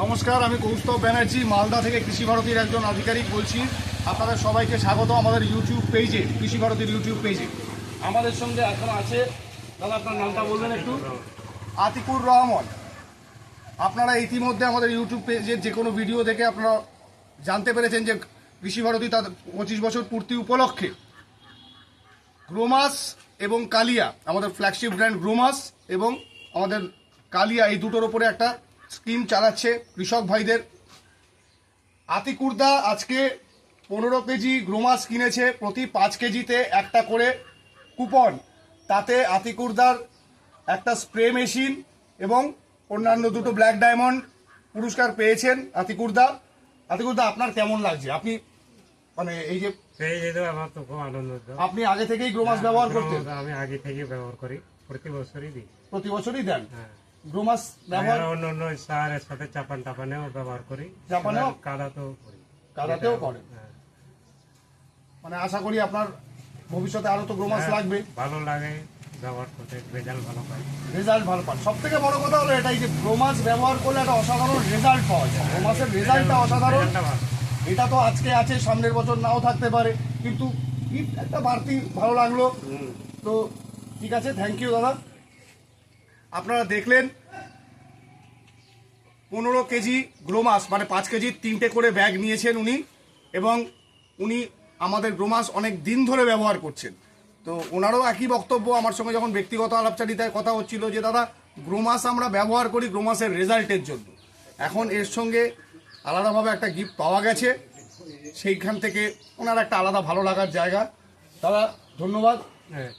নমস্কার আমি কৌস্তব ব্যানার্জি মালদা থেকে কৃষি ভারতীর একজন আধিকারিক বলছি। আপনাদের সবাইকে স্বাগত আমাদের ইউটিউব পেজে কৃষি ভারতীর ইউটিউব পেজে আমাদের সঙ্গে এখন আছে দাদা আপনার নামটা বলবেন একটু? আতিকুর রহমান। আপনারা ইতিমধ্যে আমাদের ইউটিউব পেজের যে কোনো ভিডিও দেখে আপনারা জানতে পেরেছেন যে কৃষি ভারতী তার পঁচিশ বছর পূর্তি উপলক্ষে গ্রোমাস এবং কালিয়া আমাদের ফ্ল্যাগশিপ ব্র্যান্ড গ্রোমাস এবং আমাদের কালিয়া এই দুটোর ওপরে একটা স্কিম চালাচ্ছে কৃষক ভাইদের। আতিকুর্দা আজকে পনেরো কেজি গ্রোমাস কিনেছে প্রতি পাঁচ কেজিতে একটা করে কুপন। তাতে আতিকুর্দার একটা স্প্রে মেশিন এবং অন্যান্য দুটো ব্ল্যাক ডায়মন্ড পুরস্কার পেয়েছেন আতিকুর্দা। আতিকুর্দা আপনার কেমন লাগছে? আপনি মানে এই যে আমার তো খুব আনন্দ আপনি আগে থেকেই গ্রোমাস ব্যবহার করতেন? আমি আগে থেকে ব্যবহার করি প্রতি বছরই দিই। প্রতি বছরই দেন? হ্যাঁ। গ্রোমাস ব্যবহার অন্য অন্য সারের সাথে চাপান টাপানেও ব্যবহার করি। চাপানেও? কাদাতেও করি। কাদাতেও করেন। হ্যাঁ। মানে আশা করি আপনার ভবিষ্যতে আরও তো গ্রোমাস হ্যাঁ, লাগবে। ভালো লাগে ব্যবহার করতে রেজাল্ট ভালো পাই। রেজাল্ট ভালো পান। সব থেকে বড় কথা হলো এটাই যে গ্রোমাস ব্যবহার করলে একটা অসাধারণ রেজাল্ট পাওয়া যায়। গ্রোমাসের রেজাল্টটা অসাধারণ। এটা তো আজকে আছে সামনের বছর নাও থাকতে পারে। কিন্তু একটা বাড়তি ভালো লাগল তো ঠিক আছে থ্যাংক ইউ দাদা। আপনারা দেখলেন পনেরো কেজি গ্রোমাস মানে পাঁচ কেজির তিনটে করে ব্যাগ নিয়েছেন উনি এবং উনি আমাদের গ্রোমাস অনেক দিন ধরে ব্যবহার করছেন। তো ওনারও একই বক্তব্য, আমার সঙ্গে যখন ব্যক্তিগত আলাপচারিতায় কথা হচ্ছিল যে, দাদা, গ্রোমাস আমরা ব্যবহার করি গ্রোমাসের রেজাল্টের জন্য। এখন এর সঙ্গে আলাদাভাবে একটা গিফট পাওয়া গেছে। সেইখান থেকে ওনার একটা আলাদা ভালো লাগার জায়গা। দাদা, ধন্যবাদ। হ্যাঁ।